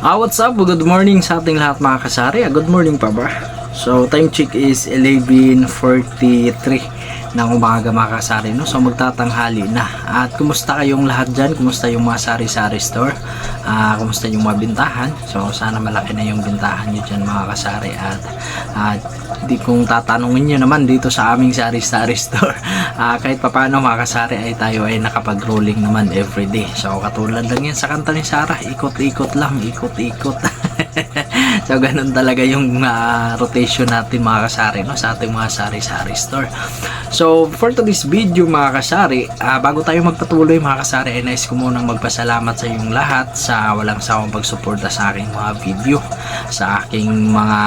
Ah, what's up? Good morning sa ating lahat mga kasari. Ah, Good morning pa ba? So, time check is 11.43 ng umaga mga kasari. No? So, magtatanghali na. At kumusta kayong lahat dyan? Kumusta yung mga sari-sari store? Ah, kumusta yung mga bintahan? So, sana malaki na yung bintahan nyo dyan mga kasari. At at di kung tatanungin nyo naman dito sa aming sari-sari store. Ah, kahit papano mga kasari ay tayo ay nakapag-rolling naman everyday. So, katulad lang yan sa kanta ni Sarah. Ikot-ikot lang, ikot-ikot. so ganun talaga yung ah, rotation natin mga kasari no sa ating mga sari-sari store. So for today's video mga kasari ah, bago tayo magpatuloy mga kasari ay nice ko munang magpasalamat sa inyong lahat sa walang sawang pagsuporta sa aking mga video. Sa aking mga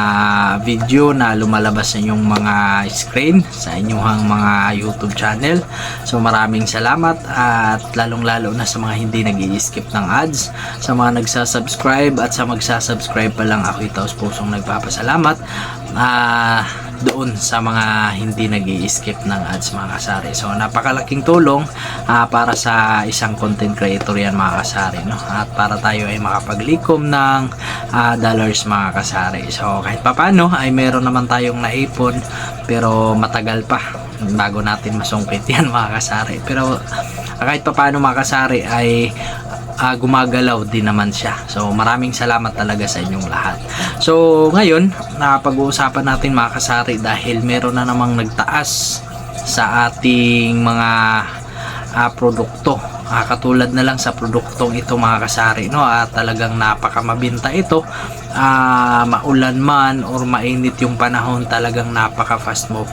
video na lumalabas sa inyong mga screen sa inyong mga youtube channel. So maraming salamat at lalong lalo na sa mga hindi nag skip ng ads sa mga nagsasubscribe at sa magsasubscribe pa lang. Ako itaos pusong nagpapasalamat ah doon sa mga hindi nag skip ng ads mga kasari. So napakalaking tulong ah, para sa isang content creator yan mga kasari no? at para tayo ay makapaglikom ng ah, dollars mga kasari. So kahit papano ay meron naman tayong naipon pero matagal pa bago natin masungkit yan mga kasari. Pero ah, kahit papano mga kasari ay ah, gumagalaw din naman siya. So maraming salamat talaga sa inyong lahat. So ngayon, napag-uusapan natin mga kasari dahil meron na namang nagtaas sa ating mga ah, produkto. Ah, katulad na lang sa produktong ito mga kasari no at talagang napakamabinta ito ah, maulan man or mainit yung panahon talagang napaka fast move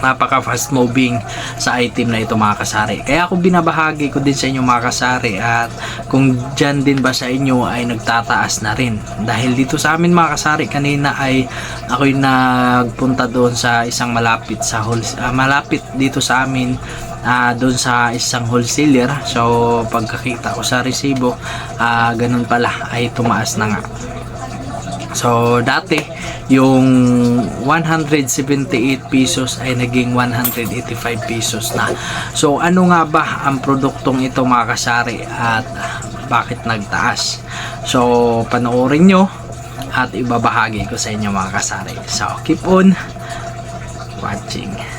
napaka fast moving sa item na ito mga kasari. Kaya ako binabahagi ko din sa inyo mga kasari at kung dyan din ba sa inyo ay nagtataas na rin. Dahil dito sa amin mga kasari kanina ay ako'y nagpunta doon sa isang malapit sa ah, malapit dito sa amin ah, doon sa isang wholesaler. So pagkakita ko sa resibo ah, ganun pala ay tumaas na nga. So, dati, yung 178 pesos ay naging 185 pesos na. So, ano nga ba ang produktong ito mga kasari at bakit nagtaas? So, panoorin nyo at ibabahagi ko sa inyo mga kasari. So, keep on watching.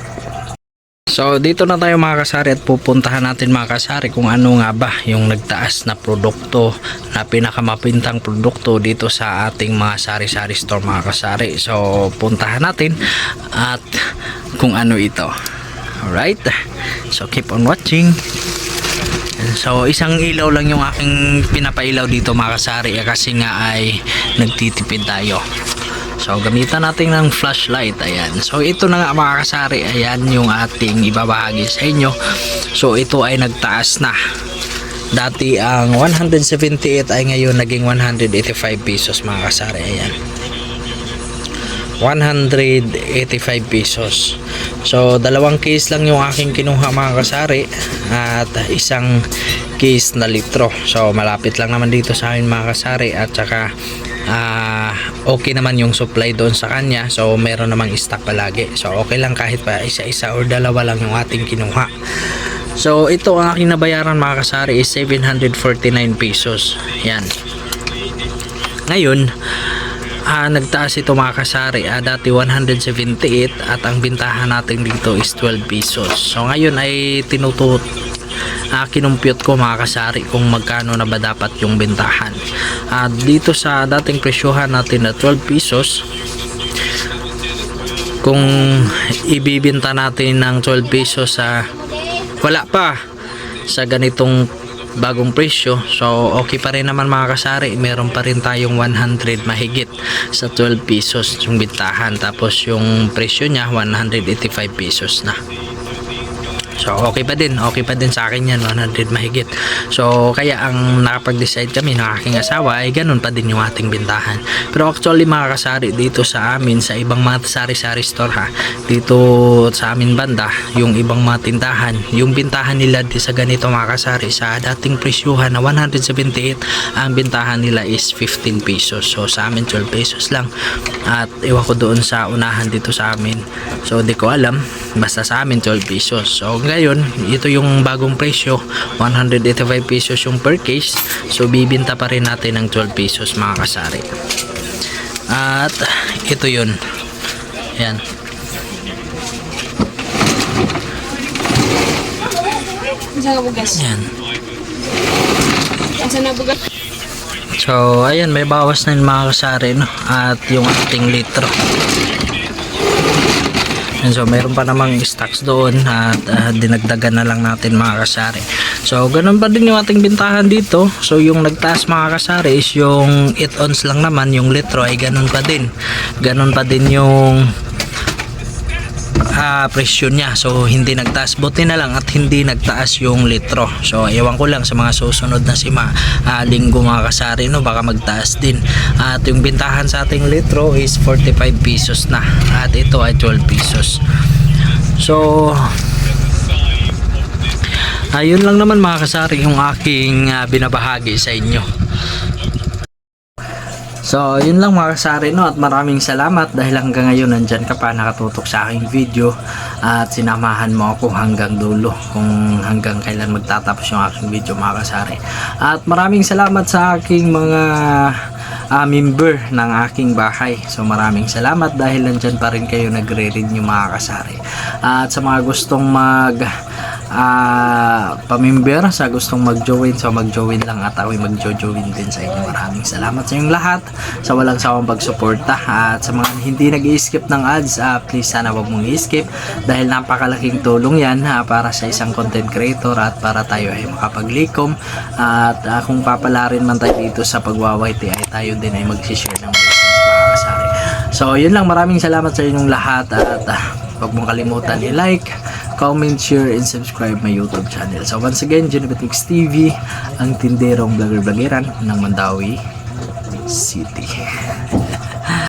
So dito na tayo mga kasari at pupuntahan natin mga kasari kung ano nga ba yung nagtaas na produkto na pinakamapintang produkto dito sa ating mga sari-sari store mga kasari. So puntahan natin at kung ano ito. Alright. So keep on watching. So isang ilaw lang yung aking pinapailaw dito mga kasari eh, kasi nga ay nagtitipid tayo. So gamitan natin ng flashlight ayan. So ito na nga mga kasari ayan yung ating ibabahagi sa inyo. So ito ay nagtaas na. Dati ang 178 ay ngayon naging 185 pesos mga kasari ayan. 185 pesos. So, dalawang case lang yung aking kinuha mga kasari at isang case na litro. So, malapit lang naman dito sa akin mga kasari at saka ah, okay naman yung supply doon sa kanya. So, meron namang stock palagi. So, okay lang kahit pa isa-isa or dalawa lang yung ating kinuha. So, ito ang aking nabayaran mga kasari is 749 pesos. Yan. Ngayon, ah, nagtaas ito mga kasari ah, dati 178 at ang bintahan natin dito is 12 pesos so ngayon ay tinutut ah, kinumpute ko mga kasari kung magkano na ba dapat yung bintahan. At dito sa dating presyohan natin na 12 pesos kung ibibinta natin ng 12 pesos sa wala pa sa ganitong bagong presyo so okay pa rin naman mga kasari. Meron pa rin tayong 100 mahigit sa 12 pesos yung bintahan. Tapos yung presyo niya 185 pesos na So okay pa din, okay pa din sa akin yan, 100 mahigit. So kaya ang nakapag-decide kami ng aking asawa ay ganun pa din yung ating bintahan. Pero actually mga kasari dito sa amin, sa ibang mga sari-sari store ha, dito sa amin banda, yung ibang mga tindahan, yung bintahan nila di sa ganito mga kasari, sa dating presyuhan na 178, ang bintahan nila is 15 pesos. So sa amin 12 pesos lang. At iwan ko doon sa unahan dito sa amin. So di ko alam Basta sa amin 12 pesos. So ngayon, ito yung bagong presyo, 185 pesos yung per case. So bibinta pa rin natin ng 12 pesos mga kasari. At ito yun. Yan. Yan. So, ayan, may bawas na yung mga kasari, no? At yung ating litro. And so, meron pa namang stocks doon at ah, dinagdagan na lang natin mga kasari. So, ganun pa din yung ating bintahan dito. So, yung nagtaas mga kasari is yung 8 ounce lang naman, yung litro ay ganun pa din. Ganun pa din yung ah, presyo niya. So, hindi nagtaas. Buti na lang at hindi nagtaas yung litro. So, ewan ko lang sa mga susunod na sima ah, linggo mga kasari, no? Baka magtaas din. At yung bintahan sa ating litro is 45 pesos na. At ito ay 12 pesos. So, ayun lang naman mga kasari yung aking ah, binabahagi sa inyo. So, yun lang mga kasari no at maraming salamat dahil hanggang ngayon nandyan ka pa nakatutok sa aking video at sinamahan mo ako hanggang dulo kung hanggang kailan magtatapos yung aking video mga kasari. At maraming salamat sa aking mga ah, member ng aking bahay. So maraming salamat dahil nandyan pa rin kayo nagre-read yung mga kasari. At sa mga gustong mag ah pamimber sa gustong mag-join so mag-join lang at ako'y mag-join din sa inyo. Maraming salamat sa inyong lahat sa walang sawang pagsuporta. At sa mga hindi nag skip ng ads ah, please sana wag mong i-skip dahil napakalaking tulong yan ah, para sa isang content creator at para tayo ay makapaglikom. At ah, kung papalarin man tayo dito sa pagwawaiti ay tayo din ay mag-share ng blessings mga kasari. So yun lang. Maraming salamat sa inyong lahat at ah, Huwag mong kalimutan i-like, comment, share, and subscribe my YouTube channel. So once again, Genevatics TV, ang tinderong vlogger-vlogeran ng Mandawi City.